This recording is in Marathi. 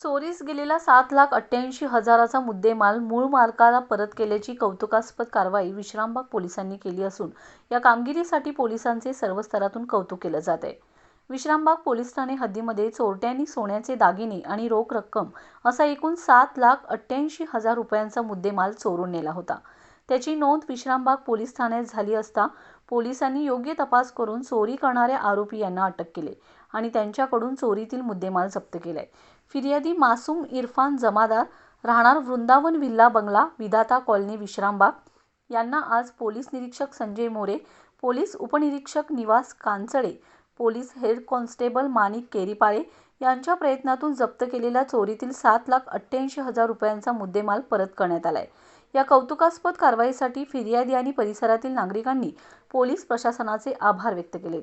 चोरीस गेलेला सात लाख अठ्ठ्याऐंशी हजाराचा मुद्देमाल मूळ मालकाला परत केल्याची कौतुकास्पद कारवाई विश्रामबाग पोलिसांनी केली असून या कामगिरीसाठी पोलिसांचे सर्व स्तरातून कौतुक केलं जात आहे. विश्रामबाग पोलीस ठाणे हद्दीमध्ये चोरट्यांनी सोन्याचे दागिने आणि रोख रक्कम असा एकूण सात लाख अठ्ठ्याऐंशी हजार रुपयांचा मुद्देमाल चोरून नेला होता. त्याची नोंद विश्रामबाग पोलीस ठाण्यात झाली असता पोलिसांनी योग्य तपास करून चोरी करणाऱ्या आरोपी यांना अटक केले आणि त्यांच्याकडून चोरीतील मुद्देमाल जप्त केलाय फिर्यादी मासूम इरफान जमादार राहणार वृंदावन विल्ला बंगला विधाता कॉलनी विश्रामबाग यांना आज पोलीस निरीक्षक संजय मोरे पोलीस उपनिरीक्षक Nivas Kanchale police head constable Manik Keripale यांच्या प्रयत्नातून जप्त केलेल्या चोरीतील सात लाख अठ्ठ्याऐंशी हजार रुपयांचा मुद्देमाल परत करण्यात आलाय. या कौतुकास्पद कारवाईसाठी फिर्यादी आणि परिसरातील नागरिकांनी पोलीस प्रशासनाचे आभार व्यक्त केलेत